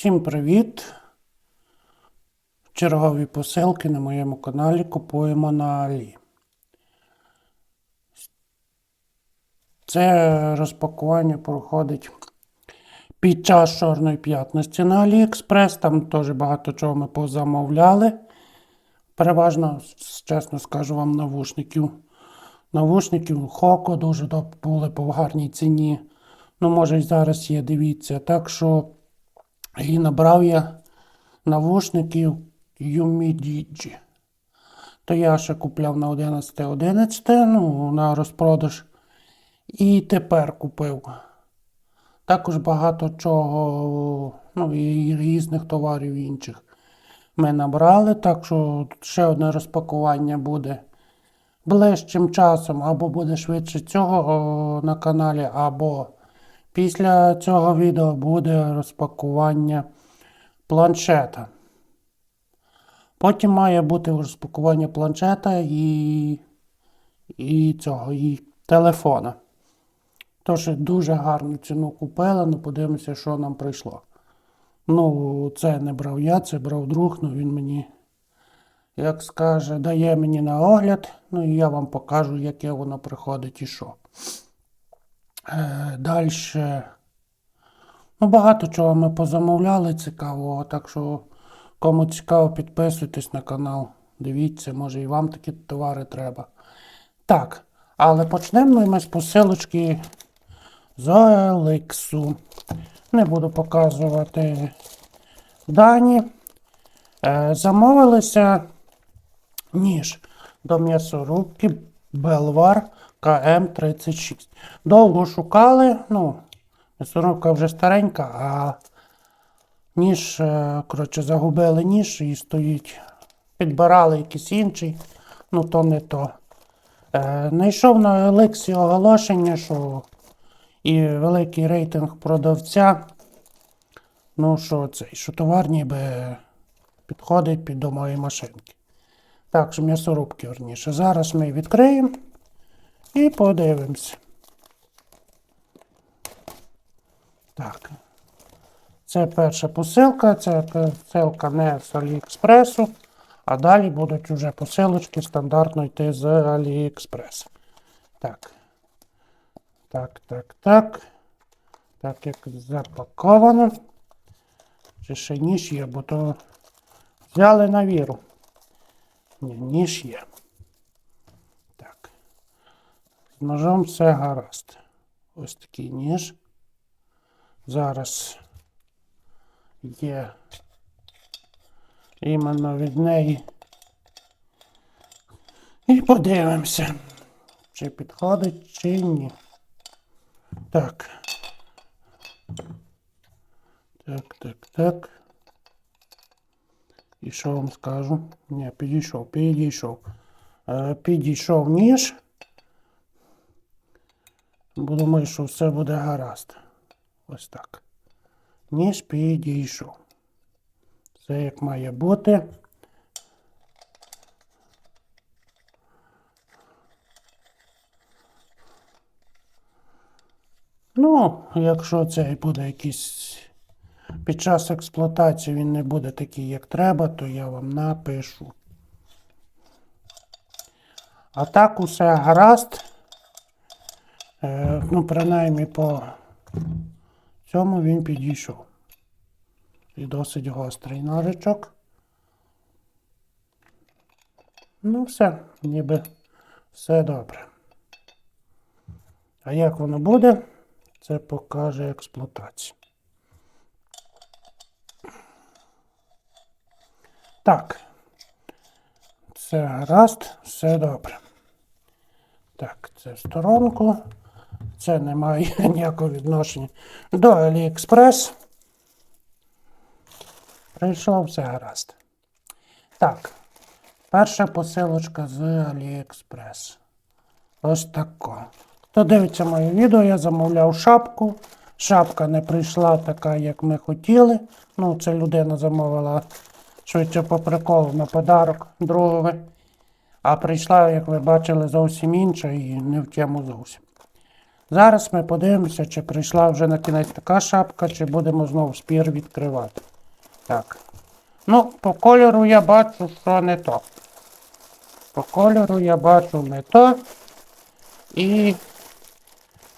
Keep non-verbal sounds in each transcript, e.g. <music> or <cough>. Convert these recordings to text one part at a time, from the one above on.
Всім привіт! Чергові посилки на моєму каналі купуємо на Алі. Це розпакування проходить під час Чорної п'ятниці на Аліекспрес. Там теж багато чого ми позамовляли. Переважно, чесно скажу вам, навушників. Навушників Хоко дуже були по гарній ціні. Ну, може, і зараз є, дивіться. Так що і набрав я навушників Юмідіджі. То я ще купляв на 11.11, ну, на розпродаж. І тепер купив. Також багато чого, ну, і різних товарів інших ми набрали. Так що ще одне розпакування буде ближчим часом, або буде швидше цього на каналі, або після цього відео буде розпакування планшета. Потім має бути розпакування планшета і, і цього, і телефона. Тож дуже гарну ціну купили, ну подивимося, що нам прийшло. Ну, це не брав я, це брав друг, ну він мені, як скаже, дає мені на огляд, ну і я вам покажу, яке воно приходить і що. Е, Далі. Ну, багато чого ми позамовляли цікавого, так що кому цікаво, підписуйтесь на канал. Дивіться, може і вам такі товари треба. Так, але почнемо ми з посилочки з OLX. Не буду показувати дані. Е, замовилися ніж до м'ясорубки Белвар КМ36. Довго шукали, ну, м'ясорубка вже старенька, а ніж, е, коротше, загубили ніж і стоїть. Підбирали якийсь інший, ну то не то. Е, знайшов на Елексі оголошення, що і великий рейтинг продавця. Ну, що цей, що товар ніби підходить під до моєї машинки. Так, що м'ясорубки верніше. Зараз ми відкриємо і подивимося. Так. Це перша посилка, це посилка не з Аліекспресу, а далі будуть вже посилочки стандартно йти з Аліекспрес. Так. Так, так, так. Так, як запаковано. Чи ще ніж є, бо то взяли на віру. Ні, ніж є. Так. З ножом все гаразд. Ось такий ніж. Зараз є іменно від неї. І подивимося, чи підходить, чи ні. Так. Так, так, так. І що вам скажу? Ні, підійшов, підійшов. Е, підійшов ніж. Думаю, що все буде гаразд. Ось так. Ніж підійшов. Все як має бути. Ну, якщо це буде якийсь під час експлуатації він не буде такий, як треба, то я вам напишу. А так усе гаразд. Е, ну, принаймні по цьому він підійшов. І досить гострий ножичок. Ну, все, ніби все добре. А як воно буде, це покаже експлуатація. Так. Все гаразд, все добре. Так, це в сторонку. Це не має <laughs> ніякого відношення до Аліекспрес. Прийшов все гаразд. Так. Перша посилочка з Аліекспрес. Ось тако. Хто дивиться моє відео, я замовляв шапку. Шапка не прийшла така, як ми хотіли. Ну, це людина замовила швидше по приколу на подарок другові. А прийшла, як ви бачили, зовсім інша і не в тему зовсім. Зараз ми подивимося, чи прийшла вже на кінець така шапка, чи будемо знову спір відкривати. Так. Ну, по кольору я бачу, що не то. По кольору я бачу не то. І,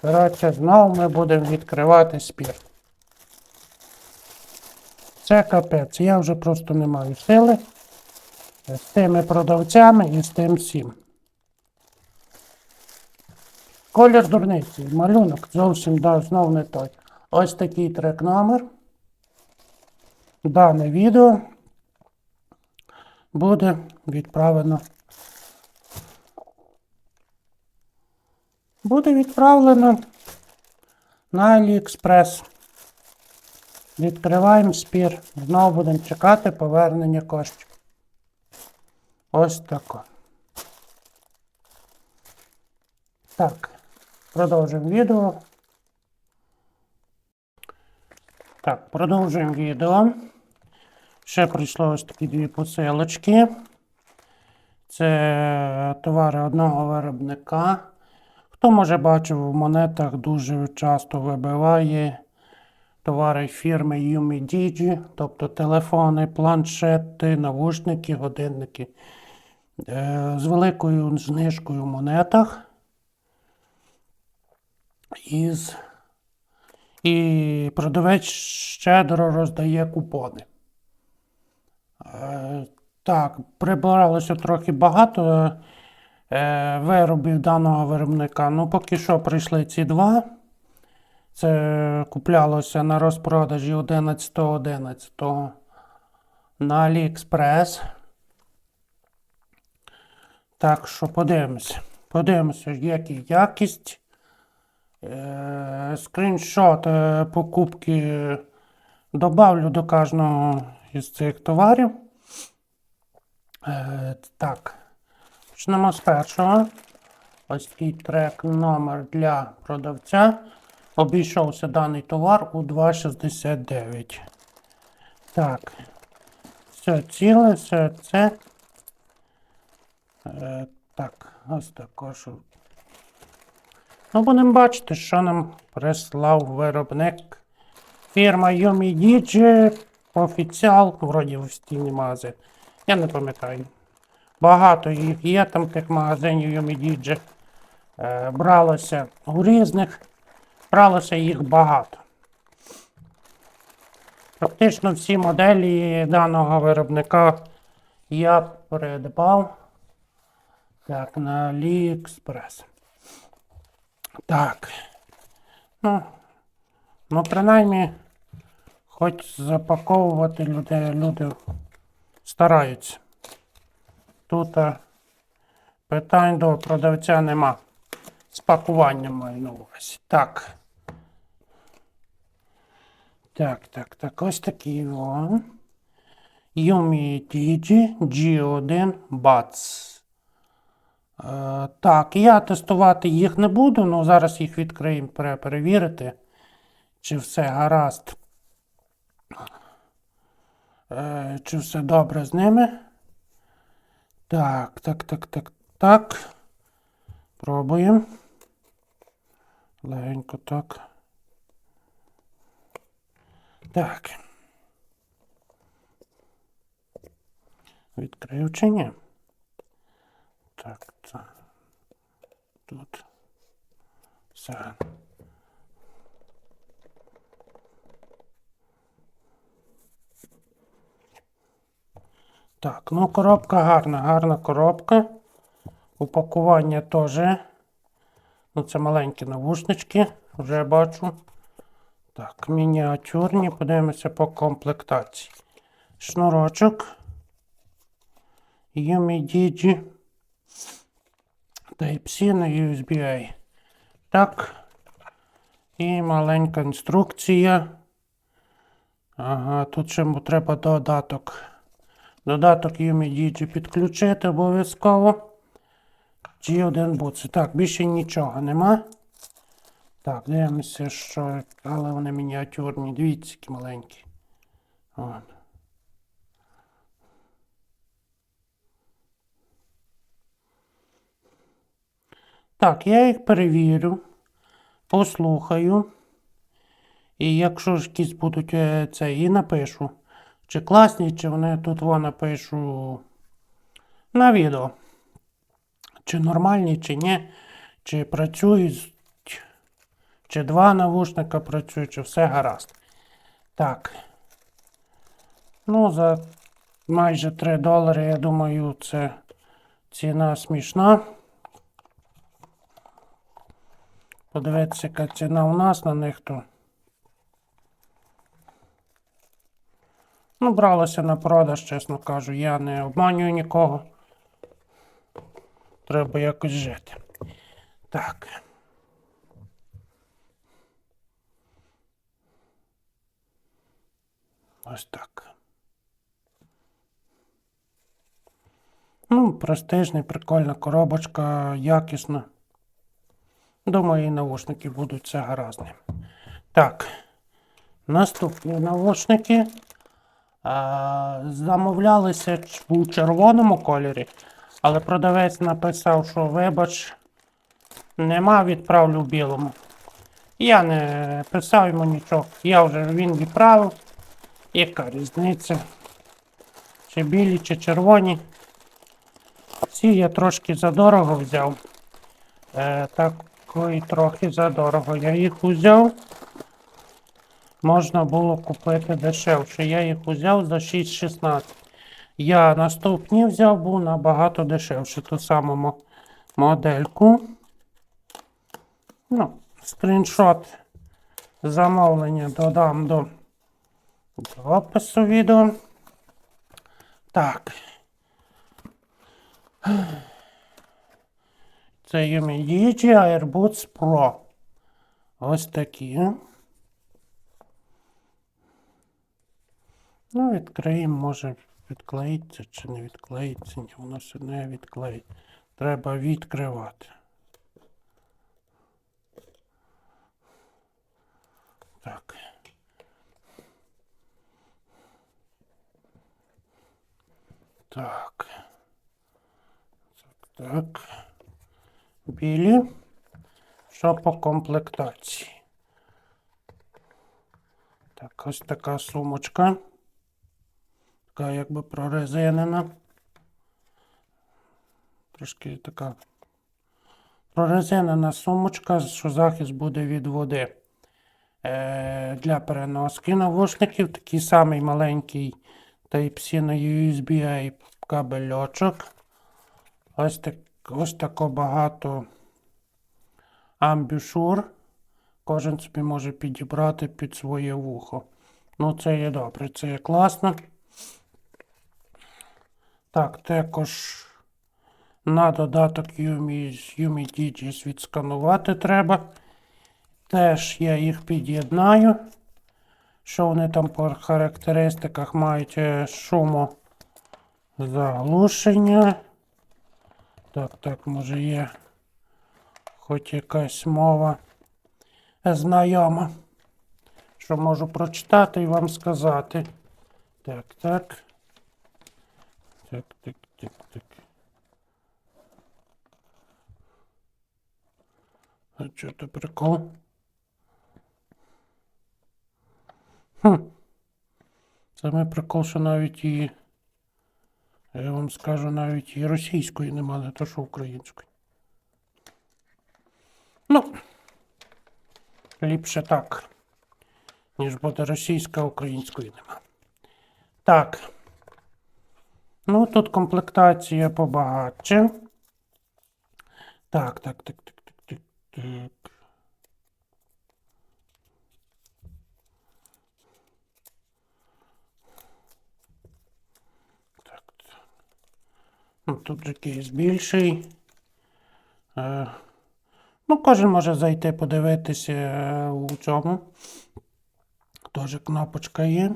коротше, знову ми будемо відкривати спір. Це капець. Я вже просто не маю сили з тими продавцями і з тим всім. Колір дурниці, малюнок зовсім да, знов не той. Ось такий трек номер. Дане відео буде відправлено. Буде відправлено на AliExpress. Відкриваємо спір. Знову будемо чекати повернення коштів. Ось тако. Так, продовжуємо відео. Так, продовжуємо відео. Ще прийшло ось такі дві посилочки. Це товари одного виробника. Хто може бачив в монетах дуже часто вибиває товари фірми Digi, тобто телефони, планшети, навушники, годинники. Е, З великою знижкою в монетах. Із... І продавець щедро роздає купони. Е, Так, прибиралося трохи багато е, виробів даного виробника. Ну, поки що прийшли ці два. Це куплялося на розпродажі 11.11 на AliExpress. Так що подивимося. Подивимося, яка якість. Е, скріншот е, покупки добавлю до кожного із цих товарів. Е, так, почнемо з першого. Ось такий трек номер для продавця. Обійшовся даний товар у 2,69. Так. Все ціле, все це. Так, ось також. Ну, будемо бачити, що нам прислав виробник. Фірма Yumi Digi, офіціал, вроді в стіні магазин. Я не пам'ятаю. Багато їх є там тих магазинів Yumi Digi. Е, бралося у різних, бралося їх багато. Практично всі моделі даного виробника я придбав так, на AliExpress. Так. Ну, ну принаймні, хоч запаковувати люди, люди стараються. Тут а, питань до продавця нема. З пакуванням маю на увазі. Так. Так, так, так, ось такий о. Yumi Digi G1 Buds. Е, так, я тестувати їх не буду, але зараз їх відкриємо перевірити, чи все гаразд. Е, чи все добре з ними. Так, так, так, так, так. Пробуємо. Легенько так. Так. Відкрив чи ні? Так, це. Тут. Все. Так, ну коробка гарна, гарна коробка. Упакування теж. Ну, це маленькі навушнички, вже бачу. Так, мініатюрні, подивимося по комплектації. Шнурочок. Digi. Type-C на USB-A. Так. І маленька інструкція. Ага, тут ще треба додаток. Додаток Yumi підключити обов'язково. G1 Boots. Так, більше нічого нема. Так, дивимося, що. Але вони мініатюрні. Дивіться, які маленькі. От. Так, я їх перевірю. послухаю. І якщо ж якісь будуть е, це, і напишу, чи класні, чи вони тут во напишу на відео. Чи нормальні, чи ні, чи працюють, чи два навушника працюють, чи все гаразд. Так. Ну, за майже 3 долари, я думаю, це ціна смішна. Подивитися, яка ціна у нас на них то. Ну, бралося на продаж, чесно кажу. Я не обманюю нікого. Треба якось жити. Так. Ось так. Ну, престижний, прикольна коробочка, якісна. Думаю, і навушники будуть все гаразні. Так. Наступні навушники. А, замовлялися у червоному кольорі, але продавець написав, що вибач, нема, відправлю в білому. Я не писав йому нічого. Я вже він відправив. Яка різниця? Чи білі, чи червоні. Ці я трошки задорого взяв. Е, такої трохи задорого. Я їх узяв. Можна було купити дешевше. Я їх узяв за 6,16. Я наступні взяв був набагато дешевше. Ту саму модельку. Ну, скріншот замовлення додам до, до опису відео. Так. Це Yumidigi Airboots Pro. Ось такі. Ну, відкриємо, може відклеїться чи не відклеїться. Ні, воно все не відклеїть. Треба відкривати. Так. Так. Так, так. Білі. Що по комплектації? Так, ось така сумочка. Така якби прорезинена. Трошки така прорезинена сумочка, що захист буде від води. Е, для переноски навушників. Такий самий маленький Type-C на USB кабельочок. Ось, так, ось тако багато амбішур. Кожен собі може підібрати під своє вухо. Ну, це є добре, це є класно. Так, також на додаток Yumi відсканувати треба. Теж я їх під'єднаю. Що вони там по характеристиках мають е, шуму заглушення. Так, так, може є хоч якась мова знайома, що можу прочитати і вам сказати. Так, так. Так, так, так, так. А що то прикол? Хм. Саме прикол, що навіть і. Я вам скажу, навіть і російської нема, не то що української. Ну, ліпше так, ніж буде російська, української нема. Так. Ну, тут комплектація побагатше. Так, так, так, так, так, так, так. Тут же кейс більший. Е, ну, кожен може зайти подивитися е, у цьому. Теж кнопочка є.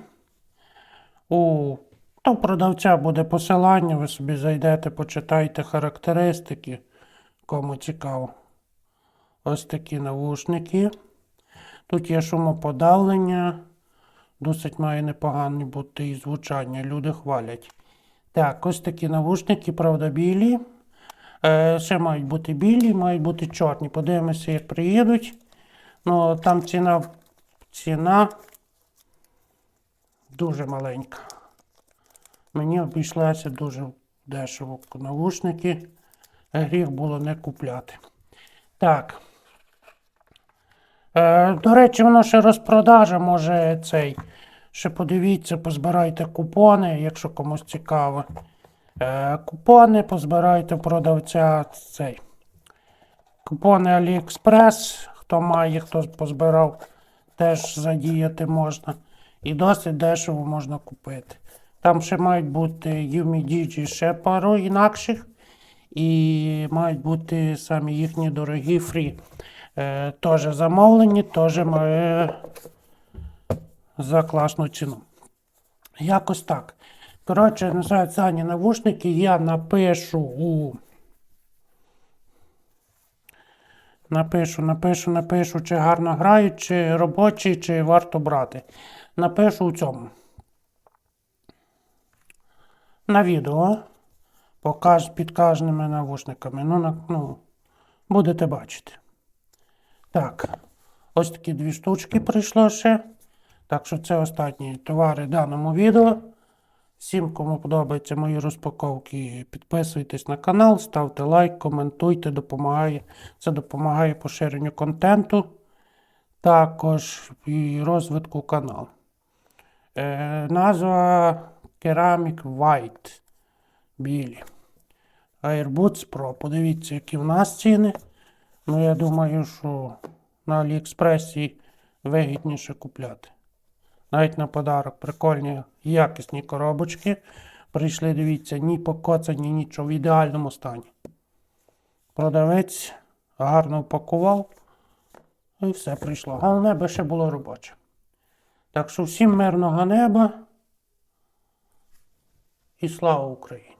У то продавця буде посилання, ви собі зайдете, почитайте характеристики, кому цікаво. Ось такі навушники. Тут є шумоподавлення. Досить має непогані бути і звучання. Люди хвалять. Так, ось такі навушники, правда, білі. Е, ще мають бути білі, мають бути чорні. Подивимося, як приїдуть. Ну, там ціна, ціна дуже маленька. Мені обійшлося дуже дешево навушники. Гріх було не купляти. Так. Е, до речі, воно ще розпродажа, може цей. Ще подивіться, позбирайте купони, якщо комусь цікаво. Е, купони позбирайте продавця цей. Купони AliExpress, хто має, хто позбирав, теж задіяти можна. І досить дешево можна купити. Там ще мають бути Digi ще пару інакших. І мають бути самі їхні дорогі фрі. Е, теж замовлені, теж е, за класну ціну. Якось так. Коротше, називають Сані навушники, я напишу у. Напишу, напишу, напишу, чи гарно грають, чи робочі, чи варто брати. Напишу у цьому. На відео. Покаж під кожними навушниками. Ну, на, ну, будете бачити. Так. Ось такі дві штучки прийшло ще. Так що це останні товари даному відео. Всім, кому подобаються мої розпаковки, підписуйтесь на канал, ставте лайк, коментуйте, допомагає. Це допомагає поширенню контенту, також і розвитку каналу. Е, назва Ceramic White. Білі. Airboots Pro. Подивіться, які в нас ціни. Ну, я думаю, що на Аліекспресі вигідніше купляти. Навіть на подарок прикольні якісні коробочки. Прийшли, дивіться, ні покоцані, нічого в ідеальному стані. Продавець гарно упакував. І все прийшло. Головне би ще було робоче. Так що всім мирного неба і слава Україні!